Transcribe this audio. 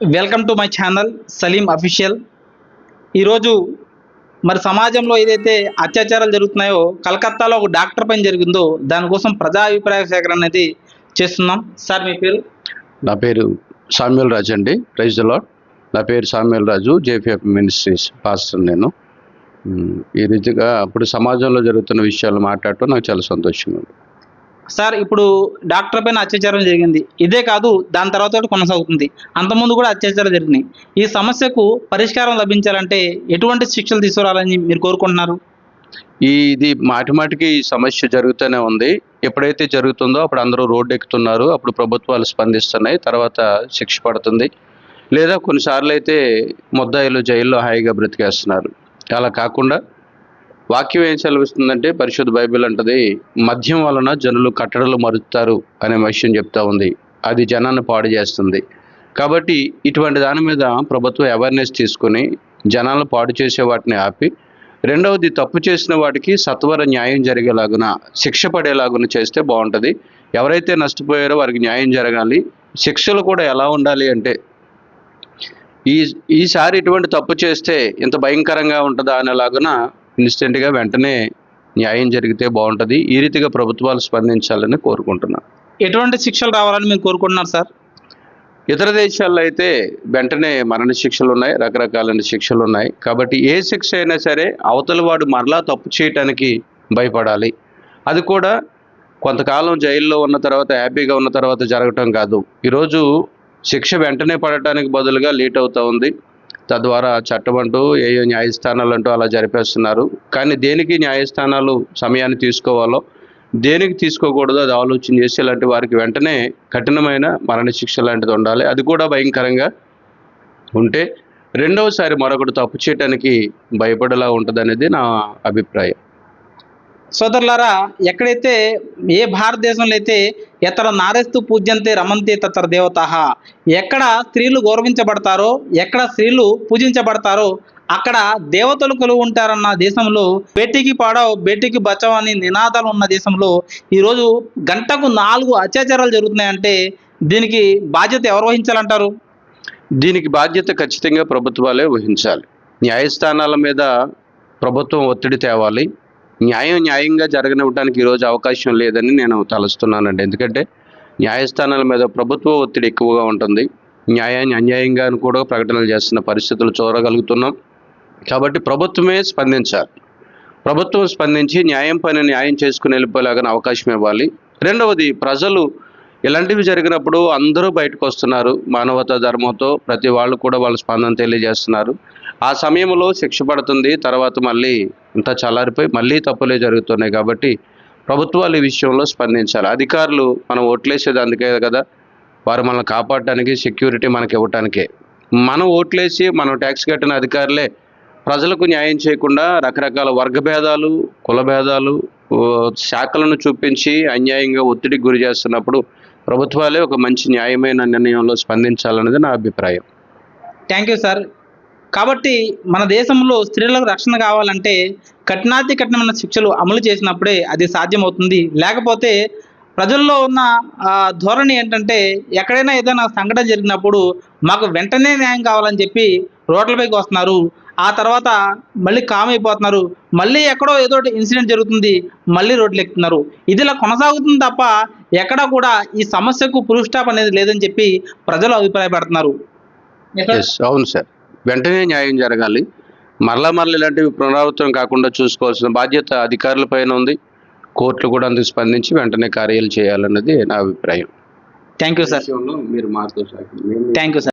Welcome to my channel Salim official. ఈరోజు మరి సమాజంలో ఏదైతే అత్యాచారాలు జరుగుతున్నాయో కలకత్తాలో ఒక డాక్టర్ పైన జరిగిందో దానికోసం ప్రజా అభిప్రాయ సేకరణ అనేది చేస్తున్నాం. సార్ మీ పేరు? నా పేరు సామ్యుల్ రాజు అండి. ప్రైజ్ లాడ్ నా పేరు Samuel Raju JPF ministries pastor నేను. ఈ రీతిగా అప్పుడు సమాజంలో జరుగుతున్న విషయాలు మాట్లాడటం నాకు చాలా సంతోషంగా ఉంది. సార్ ఇప్పుడు డాక్టర్ పైన అత్యాచారం జరిగింది. ఇదే కాదు దాని తర్వాత కొనసాగుతుంది. అంతకుముందు కూడా అత్యాచారం జరిగినాయి. ఈ సమస్యకు పరిష్కారం లభించాలంటే ఎటువంటి శిక్షలు తీసుకురావాలని మీరు కోరుకుంటున్నారు? ఈ ఇది మాటి మాటికి ఈ సమస్య జరుగుతూనే ఉంది. ఎప్పుడైతే జరుగుతుందో అప్పుడు అందరూ రోడ్డు ఎక్కుతున్నారు. అప్పుడు ప్రభుత్వాలు స్పందిస్తున్నాయి. తర్వాత శిక్ష పడుతుంది. లేదా కొన్నిసార్లు అయితే ముద్దాయిలు జైల్లో హాయిగా బ్రతికేస్తున్నారు. అలా కాకుండా వాక్యం ఏం సెలవిస్తుందంటే పరిశుద్ధ బైబిల్ అంటది మద్యం వలన జనులు కట్టడలు మరుస్తారు అనే విషయం చెప్తా ఉంది. అది జనాన్ని పాడు చేస్తుంది. కాబట్టి ఇటువంటి దాని మీద ప్రభుత్వం అవేర్నెస్ తీసుకుని జనాలను పాడు చేసే వాటిని ఆపి రెండవది తప్పు చేసిన వాటికి సత్వర న్యాయం జరిగేలాగున శిక్ష పడేలాగున చేస్తే బాగుంటుంది. ఎవరైతే నష్టపోయారో వారికి న్యాయం జరగాలి. శిక్షలు కూడా ఎలా ఉండాలి అంటే ఈ ఈసారి ఇటువంటి తప్పు చేస్తే ఇంత భయంకరంగా ఉంటుందా అనేలాగున ఇన్స్టెంట్గా వెంటనే న్యాయం జరిగితే బాగుంటుంది. ఈ రీతిగా ప్రభుత్వాలు స్పందించాలని కోరుకుంటున్నాను ఎటువంటి శిక్షలు రావాలని మీరు కోరుకుంటున్నారు సార్? ఇతర దేశాల్లో అయితే వెంటనే మరణ శిక్షలు ఉన్నాయి రకరకాలైన శిక్షలు ఉన్నాయి. కాబట్టి ఏ శిక్ష అయినా సరే అవతల వాడు మరలా తప్పు చేయటానికి భయపడాలి. అది కూడా కొంతకాలం జైల్లో ఉన్న తర్వాత హ్యాపీగా ఉన్న తర్వాత జరగటం కాదు. ఈరోజు శిక్ష వెంటనే పడటానికి బదులుగా లేట్ అవుతూ ఉంది. తద్వారా చట్టం అంటూ ఏ న్యాయస్థానాలు అంటూ అలా జరిపేస్తున్నారు. కానీ దేనికి న్యాయస్థానాలు సమయాన్ని తీసుకోవాలో దేనికి తీసుకోకూడదో అది ఆలోచన చేసి ఇలాంటి వారికి వెంటనే కఠినమైన మరణశిక్ష లాంటిది ఉండాలి. అది కూడా భయంకరంగా ఉంటే రెండవసారి మరొకటి తప్పు చేయటానికి భయపడేలా ఉంటుంది అనేది నా అభిప్రాయం. సోదరులారా ఎక్కడైతే ఏ భారతదేశంలో అయితే ఎతర నారేస్తూ పూజ్యంతే రమంతే తతర దేవత ఎక్కడ స్త్రీలు గౌరవించబడతారో ఎక్కడ స్త్రీలు పూజించబడతారో అక్కడ దేవతలు కొలువు ఉంటారన్న దేశంలో బేటీకి పాడవు బేటీకి బచావ్ అని నినాదాలు ఉన్న దేశంలో ఈరోజు గంటకు నాలుగు అత్యాచారాలు జరుగుతున్నాయంటే దీనికి బాధ్యత ఎవరు వహించాలంటారు? దీనికి బాధ్యత ఖచ్చితంగా ప్రభుత్వాలే వహించాలి. న్యాయస్థానాల మీద ప్రభుత్వం ఒత్తిడి తేవాలి. న్యాయం న్యాయంగా జరగనివ్వడానికి ఈరోజు అవకాశం లేదని నేను తలుస్తున్నానండి. ఎందుకంటే న్యాయస్థానాల మీద ప్రభుత్వ ఒత్తిడి ఎక్కువగా ఉంటుంది. న్యాయాన్ని అన్యాయంగా అని కూడా ప్రకటనలు చేస్తున్న పరిస్థితులు చూడగలుగుతున్నాం. కాబట్టి ప్రభుత్వమే స్పందించాలి. ప్రభుత్వం స్పందించి న్యాయం పైన న్యాయం చేసుకుని వెళ్ళిపోయేలాగా అవకాశం ఇవ్వాలి. రెండవది ప్రజలు ఇలాంటివి జరిగినప్పుడు అందరూ బయటకు వస్తున్నారు. మానవతా ధర్మంతో ప్రతి వాళ్ళు కూడా వాళ్ళ స్పందన తెలియజేస్తున్నారు. ఆ సమయంలో శిక్ష పడుతుంది. తర్వాత మళ్ళీ ఇంత చల్లారిపోయి మళ్ళీ తప్పులే జరుగుతున్నాయి కాబట్టి ప్రభుత్వాలు ఈ విషయంలో స్పందించాలి. అధికారులు మనం ఓట్లేసేది అందుకే కదా. వారు మనల్ని కాపాడడానికి సెక్యూరిటీ మనకి ఇవ్వటానికే. మనం ఓట్లేసి మనం ట్యాక్స్ కట్టిన అధికారులే ప్రజలకు న్యాయం చేయకుండా రకరకాల వర్గభేదాలు కులభేదాలు శాఖలను చూపించి అన్యాయంగా ఒత్తిడికి గురి చేస్తున్నప్పుడు ప్రభుత్వాలే ఒక మంచి న్యాయమైన నిర్ణయంలో స్పందించాలన్నది నా అభిప్రాయం. Thank you sir. కాబట్టి మన దేశంలో స్త్రీలకు రక్షణ కావాలంటే కఠినాతి కఠినమైన శిక్షలు అమలు చేసినప్పుడే అది సాధ్యమవుతుంది. లేకపోతే ప్రజల్లో ఉన్న ధోరణి ఏంటంటే ఎక్కడైనా ఏదైనా సంఘటన జరిగినప్పుడు మాకు వెంటనే న్యాయం కావాలని చెప్పి రోడ్లపైకి వస్తున్నారు. ఆ తర్వాత మళ్ళీ కామ్ అయిపోతున్నారు. మళ్ళీ ఎక్కడో ఏదో ఒకటి ఇన్సిడెంట్ జరుగుతుంది మళ్ళీ రోడ్లు ఎక్కుతున్నారు. ఇదిలా కొనసాగుతుంది తప్ప ఎక్కడ కూడా ఈ సమస్యకు పురుష అనేది లేదని చెప్పి ప్రజలు అభిప్రాయపడుతున్నారు. అవును సార్. వెంటనే న్యాయం జరగాలి. మరలా మరలా ఇలాంటివి పునరావృతం కాకుండా చూసుకోవాల్సిన బాధ్యత అధికారుల పైన ఉంది. కోర్టులు కూడా అందుకు స్పందించి వెంటనే కార్యాలు చేయాలన్నది నా అభిప్రాయం. థ్యాంక్ యూ సార్ మీరు మేము థ్యాంక్ యూ సార్